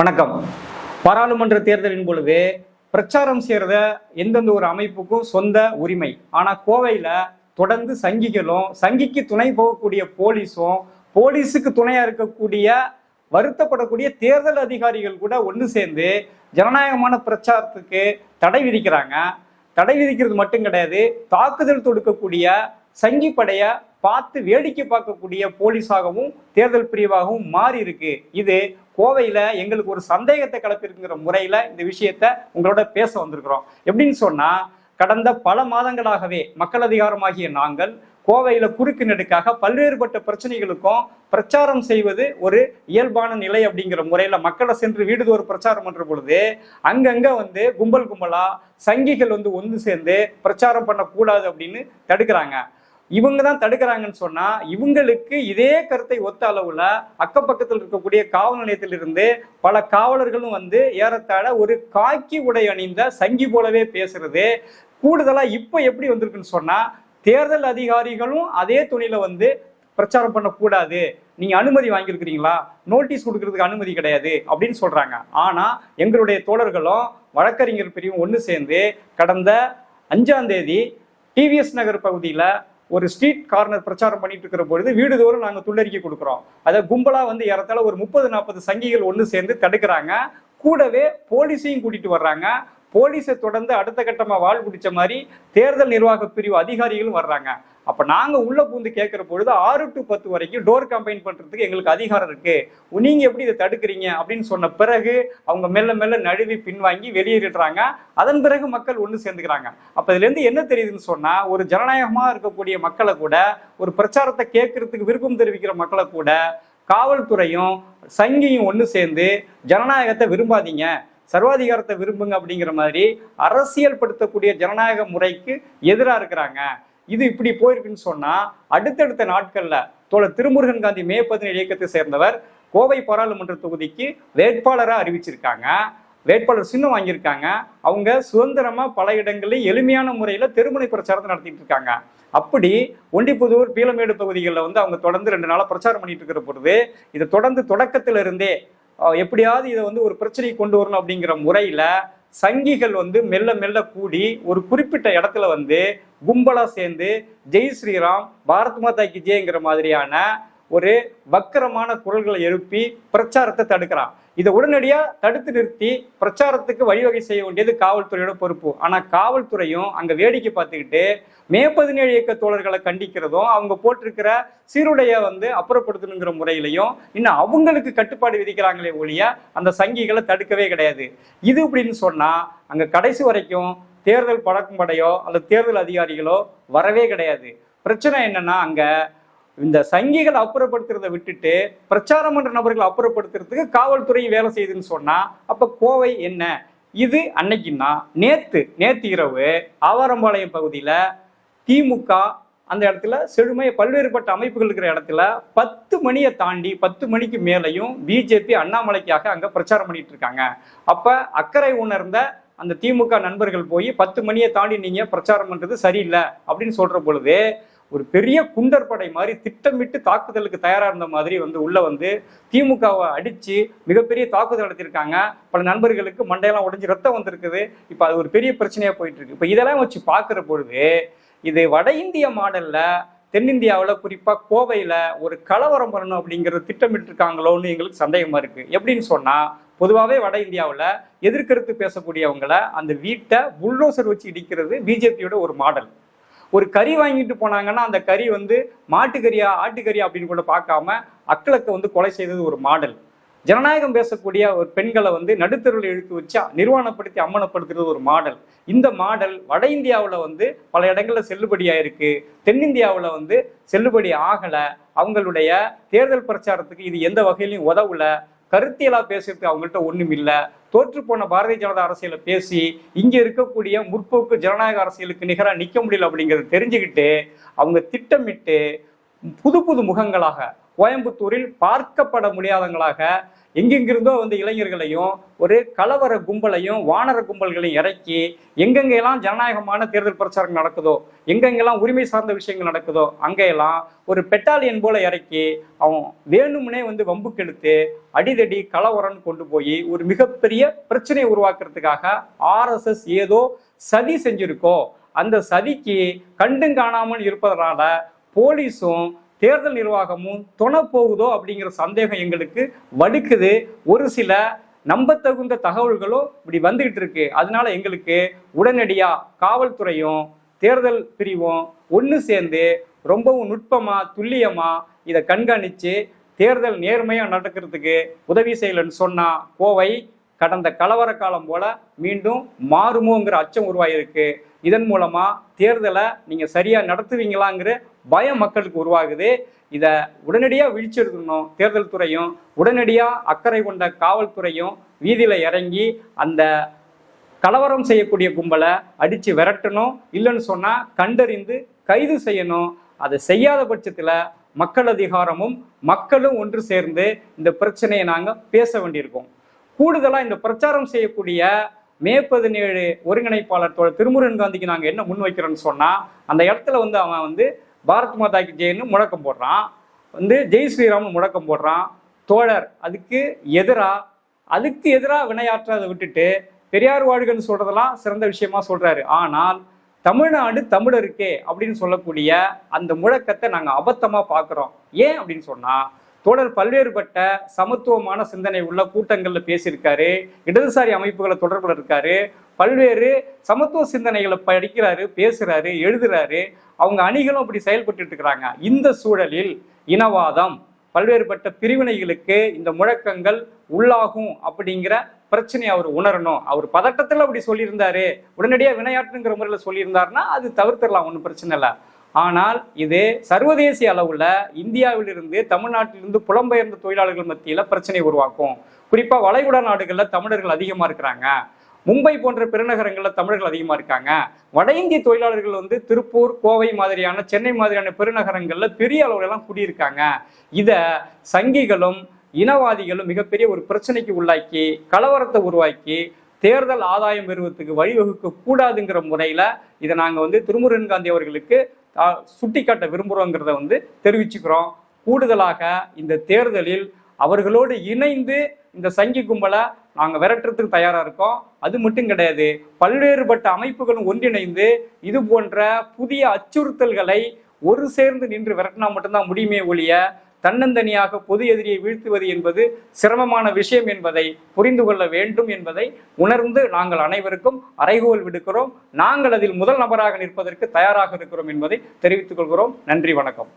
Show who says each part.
Speaker 1: வணக்கம். பாராளுமன்ற தேர்தலின் பொழுது பிரச்சாரம் செய்யறத எந்தெந்த ஒரு அமைப்புக்கும் சொந்த உரிமை. ஆனா கோவையில தொடர்ந்து சங்கிகளும் சங்கிக்கு துணை போகக்கூடிய போலீஸும் போலீஸுக்கு துணையா இருக்கக்கூடிய வருத்தப்படக்கூடிய தேர்தல் அதிகாரிகள் கூட ஒன்று சேர்ந்து ஜனநாயகமான பிரச்சாரத்துக்கு தடை விதிக்கிறாங்க. தடை விதிக்கிறது மட்டும் கிடையாது தாக்குதல் தொடுக்கக்கூடிய சங்கி படைய பார்த்து வேடிக்கை பார்க்கக்கூடிய போலீஸாகவும் தேர்தல் பிரிவாகவும் மாறி இருக்கு. இது கோவையில் எங்களுக்கு ஒரு சந்தேகத்தை கிளப்பிருக்குங்கிற முறையில் இந்த விஷயத்த உங்களோட பேச வந்திருக்கிறோம். எப்படின்னு சொன்னால் கடந்த பல மாதங்களாகவே மக்கள் அதிகாரமாகிய நாங்கள் கோவையில குறுக்கு நெடுக்காக பல்வேறுபட்ட பிரச்சனைகளுக்கும் பிரச்சாரம் செய்வது ஒரு இயல்பான நிலை அப்படிங்கிற முறையில மக்களை சென்று வீடுதோறும் பிரச்சாரம் பண்ற பொழுது அங்கங்க வந்து கும்பல் கும்பலா சங்கிகள் வந்து ஒன்று சேர்ந்து பிரச்சாரம் பண்ணக்கூடாது அப்படின்னு தடுக்கிறாங்க. இவங்க தான் தடுக்கிறாங்கன்னு சொன்னா இவங்களுக்கு இதே கருத்தை ஒத்த அளவுல அக்கப்பக்கத்தில் இருக்கக்கூடிய காவல் நிலையத்திலிருந்து பல காவலர்களும் வந்து ஏறத்தாழ ஒரு காக்கி உடை அணிந்த சங்கி போலவே பேசுறது. கூடுதலா இப்ப எப்படி வந்திருக்குன்னு சொன்னா தேர்தல் அதிகாரிகளும் அதே துணியில வந்து பிரச்சாரம் பண்ணக்கூடாது. நீங்க அனுமதி வாங்கியிருக்கிறீங்களா? நோட்டீஸ் கொடுக்கறதுக்கு அனுமதி கிடையாது அப்படின்னு சொல்றாங்க. ஆனா எங்களுடைய தோழர்களும் வழக்கறிஞர் பிரிவும் ஒன்று சேர்ந்து கடந்த அஞ்சாம் தேதி டிவிஎஸ் நகர் பகுதியில ஒரு ஸ்ட்ரீட் கார்னர் பிரச்சாரம் பண்ணிட்டு இருக்கிற பொழுது வீடுதோறும் நாங்கள் துள்ளறிக்கை கொடுக்குறோம். அதை கும்பலா வந்து ஏறத்தாழ ஒரு முப்பது நாற்பது சங்கிகள் ஒன்று சேர்ந்து தடுக்கிறாங்க. கூடவே போலீஸையும் கூட்டிட்டு வர்றாங்க. போலீஸை தொடர்ந்து அடுத்த கட்டமா வாழ் குடிச்ச மாதிரி தேர்தல் நிர்வாக பிரிவு அதிகாரிகளும் வர்றாங்க. அப்ப நாங்க உள்ள பூந்து கேட்கிற பொழுது ஆறு டு பத்து வரைக்கும் டோர் கம்பைன் பண்றதுக்கு எங்களுக்கு அதிகாரம் இருக்கு. நீங்க எப்படி இதை தடுக்கிறீங்க? அப்படின்னு சொன்ன பிறகு அவங்க மெல்ல மெல்ல நழுவி பின்வாங்கி வெளியேறிடுறாங்க. அதன் பிறகு மக்கள் ஒன்று சேர்ந்துக்கிறாங்க. அப்ப இதுல இருந்து என்ன தெரியுதுன்னு சொன்னா ஒரு ஜனநாயகமா இருக்கக்கூடிய மக்களை கூட ஒரு பிரச்சாரத்தை கேட்கறதுக்கு விருப்பம் தெரிவிக்கிற மக்களை கூட காவல்துறையும் சங்கியும் ஒன்று சேர்ந்து ஜனநாயகத்தை விரும்பாதீங்க. சர்வாதிகாரத்தை விரும்புங்க அப்படிங்கிற மாதிரி அரசியல் படுத்தக்கூடிய ஜனநாயக முறைக்கு எதிராக இருக்கிறாங்க. இது இப்படி போயிருக்குன்னு சொன்னா அடுத்தடுத்த நாட்கள்ல தோழர் திருமுருகன் காந்தி மே பதினேழு இயக்கத்தை சேர்ந்தவர் கோவை பாராளுமன்ற தொகுதிக்கு வேட்பாளராக அறிவிச்சிருக்காங்க. வேட்பாளர் சின்னம் வாங்கியிருக்காங்க. அவங்க சுதந்திரமா பல இடங்களில் எளிமையான முறையில திருமணி பிரச்சாரத்தை நடத்திட்டு இருக்காங்க. அப்படி ஒண்டிப்புதூர் பீலமேடு பகுதிகளில் வந்து அவங்க தொடர்ந்து ரெண்டு நாளாக பிரச்சாரம் பண்ணிட்டு இருக்கிற பொழுது இதை தொடர்ந்து தொடக்கத்திலிருந்தே எப்படியாவது இதை வந்து ஒரு பிரச்சனையை கொண்டு வரணும் அப்படிங்கிற முறையில சங்கிகள் வந்து மெல்ல மெல்ல கூடி ஒரு குறிப்பிட்ட இடத்துல வந்து கும்பலா சேர்ந்து ஜெய் ஸ்ரீராம் பாரத் மாதா கி ஜெயங்கிற மாதிரியான ஒரு வக்கரமான குரல்களை எழுப்பி பிரச்சாரத்தை தடுக்கிறான். இதை உடனடியா தடுத்து நிறுத்தி பிரச்சாரத்துக்கு வழிவகை செய்ய வேண்டியது காவல்துறையோட பொறுப்பு. ஆனா காவல்துறையும் அங்க வேடிக்கை பார்த்துக்கிட்டு மே பதினேழு இயக்க தோழர்களை கண்டிக்கிறதும் அவங்க போட்டிருக்கிற சீருடைய வந்து அப்புறப்படுத்தணுங்கிற முறையிலையும் இன்னும் அவங்களுக்கு கட்டுப்பாடு விதிக்கிறாங்களே ஒழிய அந்த சங்கிகளை தடுக்கவே கிடையாது. இது இப்படின்னு சொன்னா அங்க கடைசி வரைக்கும் தேர்தல் பழக்கும் படையோ அல்லது தேர்தல் அதிகாரிகளோ வரவே கிடையாது. பிரச்சனை என்னன்னா அங்க இந்த சங்கிகளை அப்புறப்படுத்துறத விட்டுட்டு பிரச்சாரம் பண்ற நபர்களை அப்புறப்படுத்துறதுக்கு காவல்துறை வேலை செய்யுதுன்னு சொன்னா அப்ப கோவை என்ன? இது அன்னைக்குன்னா நேத்து நேத்து இரவு ஆவாரம்பாளையம் பகுதியில திமுக அந்த இடத்துல செழுமை பல்வேறுபட்ட அமைப்புகள் இருக்கிற இடத்துல பத்து மணியை தாண்டி பத்து மணிக்கு மேலையும் பிஜேபி அண்ணாமலைக்காக அங்க பிரச்சாரம் பண்ணிட்டு இருக்காங்க. அப்ப அக்கறை உணர்ந்த அந்த திமுக நண்பர்கள் போய் பத்து மணியை தாண்டி நீங்க பிரச்சாரம் பண்றது சரியில்லை அப்படின்னு சொல்ற பொழுது ஒரு பெரிய குண்டர் படை மாதிரி திட்டமிட்டு தாக்குதலுக்கு தயாராக இருந்த மாதிரி வந்து உள்ள வந்து திமுகவை அடித்து மிகப்பெரிய தாக்குதல் நடத்தியிருக்காங்க. பல நண்பர்களுக்கு மண்டையெல்லாம் உடைஞ்சு ரத்தம் வந்திருக்குது. இப்போ அது ஒரு பெரிய பிரச்சனையாக போயிட்டு இருக்கு இப்போ இதெல்லாம் வச்சு பார்க்குற பொழுது இது வட இந்திய மாடலில் தென்னிந்தியாவில் குறிப்பாக கோவையில் ஒரு கலவரம் பண்ணணும் அப்படிங்கிறது திட்டமிட்டு இருக்காங்களோன்னு எங்களுக்கு சந்தேகமாக இருக்குது எப்படின்னு சொன்னால் பொதுவாகவே வட இந்தியாவில் எதிர்கருத்து பேசக்கூடியவங்களை அந்த வீட்டை புல்டோசர் வச்சு இடிக்கிறது பிஜேபியோட ஒரு மாடல். ஒரு கறி வாங்கிட்டு போனாங்கன்னா அந்த கறி வந்து மாட்டுக்கறியா ஆட்டுக்கறியா அப்படின்னு கூட பார்க்காம அக்களுக்கு வந்து கொலை செய்தது ஒரு மாடல். ஜனநாயகம் பேசக்கூடிய ஒரு பெண்களை வந்து நடுத்தருவில் இழுத்து வச்சா நிர்வாணப்படுத்தி அம்மனப்படுத்துறது ஒரு மாடல். இந்த மாடல் வட இந்தியாவில் வந்து பல இடங்களில் செல்லுபடியாக செல்லுபடியாயிருக்கு தென்னிந்தியாவில் வந்து செல்லுபடி ஆகலை. அவங்களுடைய தேர்தல் பிரச்சாரத்துக்கு இது எந்த வகையிலையும் உதவல. கருத்தியலா பேசுறதுக்கு அவங்கள்ட்ட ஒண்ணும் இல்லை. தோற்று போன பாரதிய ஜனதா அரசியலை பேசி இங்க இருக்கக்கூடிய முற்போக்கு ஜனநாயக அரசியலுக்கு நிகரா நிக்க முடியல அப்படிங்கறத தெரிஞ்சுக்கிட்டு அவங்க திட்டமிட்டு புது புது முகங்களாக கோயம்புத்தூரில் பார்க்கப்பட முடியாதவங்களாக எங்கெங்கிருந்தோ வந்து இளைஞர்களையும் ஒரு கலவர கும்பலையும் வானர கும்பல்களையும் இறக்கி எங்கெங்கெல்லாம் ஜனநாயகமான தேர்தல் பிரச்சாரம் நடக்குதோ எங்கெங்கெல்லாம் உரிமை சார்ந்த விஷயங்கள் நடக்குதோ அங்கெல்லாம் ஒரு பெட்டாலியன் போல இறக்கி அவன் வேணும்னே வந்து வம்புக்கு இழுத்து அடிதடி கலவரன்னு கொண்டு போய் ஒரு மிகப்பெரிய பிரச்சனையை உருவாக்குறதுக்காக ஆர்எஸ்எஸ் ஏதோ சதி செஞ்சிருக்கோ அந்த சதிக்கு கண்டும் காணாமல் இருப்பதனால போலீஸும் தேர்தல் நிர்வாகமும் துணை போகுதோ அப்படிங்கிற சந்தேகம் எங்களுக்கு வடுக்குது. ஒரு சில நம்பத்தகுந்த தகவல்களும் இப்படி வந்துகிட்டு இருக்கு. அதனால எங்களுக்கு உடனடியா காவல்துறையும் தேர்தல் பிரிவும் ஒன்று சேர்ந்து ரொம்பவும் நுட்பமா துல்லியமா இதை கண்காணிச்சு தேர்தல் நேர்மையாக நடக்கிறதுக்கு உதவி செய்யலன்னு சொன்னா கோவை கடந்த கலவர காலம் போல மீண்டும் மாறுமோங்கிற அச்சம் உருவாகிருக்கு இதன் மூலமா தேர்தலை நீங்க சரியா நடத்துவீங்களாங்கிற பயம் மக்களுக்கு உருவாகுது. இதை உடனடியாக விழிச்செடுக்கணும் தேர்தல் துறையும் உடனடியாக அக்கறை கொண்ட காவல்துறையும் வீதியில் இறங்கி அந்த கலவரம் செய்யக்கூடிய கும்பலை அடித்து விரட்டணும். இல்லைன்னு சொன்னால் கண்டறிந்து கைது செய்யணும். அதை செய்யாத பட்சத்தில் மக்கள் அதிகாரமும் மக்களும் ஒன்று சேர்ந்து இந்த பிரச்சனையை நாங்கள் பேச வேண்டியிருக்கோம். கூடுதலாக இந்த பிரச்சாரம் செய்யக்கூடிய மே பதினேழு ஒருங்கிணைப்பாளர் திருமுருகன் காந்திக்கு நாங்கள் என்ன முன்வைக்கிறோன்னு சொன்னால் அந்த இடத்துல வந்து அவன் வந்து பாரத் மாதா கி ஜெயின்னு முழக்கம் போடுறான். வந்து ஜெய் ஸ்ரீராம்னு முழக்கம் போடுறான். தோழர் அதுக்கு எதிரா அதுக்கு எதிராக வினையாற்றதை விட்டுட்டு பெரியார் வாழ்கன்னு சொல்றதெல்லாம் சிறந்த விஷயமா சொல்றாரு. ஆனால் தமிழ்நாடு தமிழருக்கே அப்படின்னு சொல்லக்கூடிய அந்த முழக்கத்தை நாங்கள் அபத்தமாக பார்க்குறோம். ஏன் அப்படின்னு சொன்னால் தொடர் பல்வேறுபட்ட சமத்துவமான சிந்தனை உள்ள கூட்டங்களில் பேசியிருக்காரு இடதுசாரி அமைப்புகளை தொடர்பில் இருக்காரு பல்வேறு சமத்துவ சிந்தனைகளை படிக்கிறாரு பேசுறாரு எழுதுறாரு. அவங்க அணிகளும் அப்படி செயல்பட்டு இருக்கிறாங்க இந்த சூழலில் இனவாதம் பல்வேறுபட்ட பிரிவினைகளுக்கு இந்த முழக்கங்கள் உள்ளாகும் அப்படிங்கிற பிரச்சனையை அவர் உணரணும். அவர் பதட்டத்தில் அப்படி சொல்லியிருந்தாரு. உடனடியாக வினையாற்றுங்கிற முறையில் சொல்லியிருந்தாருன்னா அது தவிர்த்திடலாம் ஒன்றும் பிரச்சனை இல்லை. ஆனால் இது சர்வதேச அளவுல இந்தியாவிலிருந்து தமிழ்நாட்டிலிருந்து புலம்பெயர்ந்த தொழிலாளர்கள் மத்தியில பிரச்சனை உருவாக்கும். குறிப்பா வளைகுடா நாடுகள்ல தமிழர்கள் அதிகமா இருக்கிறாங்க. மும்பை போன்ற பெருநகரங்களில் தமிழர்கள் அதிகமாக இருக்காங்க. வட இந்திய தொழிலாளர்கள் வந்து திருப்பூர் கோவை மாதிரியான சென்னை மாதிரியான பெருநகரங்களில் பெரிய அளவுலலாம் குடியிருக்காங்க. இதை சங்கிகளும் இனவாதிகளும் மிகப்பெரிய ஒரு பிரச்சனைக்கு உள்ளாக்கி கலவரத்தை உருவாக்கி தேர்தல் ஆதாயம் பெறுவதற்கு வழிவகுக்க கூடாதுங்கிற முறையில் இதை நாங்கள் வந்து திருமுருகன் காந்தி அவர்களுக்கு சுட்டிக்காட்ட விரும்புகிறோங்கிறத வந்து தெரிவிச்சுக்கிறோம். கூடுதலாக இந்த தேர்தலில் அவர்களோடு இணைந்து இந்த சங்கி கும்பலை நாங்கள் விரட்டுறதுக்கு தயாராக இருக்கோம். அது மட்டும் கிடையாது பல்வேறுபட்ட அமைப்புகளும் ஒன்றிணைந்து இது போன்ற புதிய அச்சுறுத்தல்களை ஒரு சேர்ந்து நின்று விரட்டினா மட்டும்தான் முடியுமே ஒழிய தன்னந்தனியாக பொது எதிரியை வீழ்த்துவது என்பது சிரமமான விஷயம் என்பதை புரிந்து கொள்ள வேண்டும் என்பதை உணர்ந்து நாங்கள் அனைவருக்கும் அறைகோல் விடுக்கிறோம். நாங்கள் அதில் முதல் நபராக நிற்பதற்கு தயாராக இருக்கிறோம் என்பதை தெரிவித்துக் கொள்கிறோம். நன்றி வணக்கம்.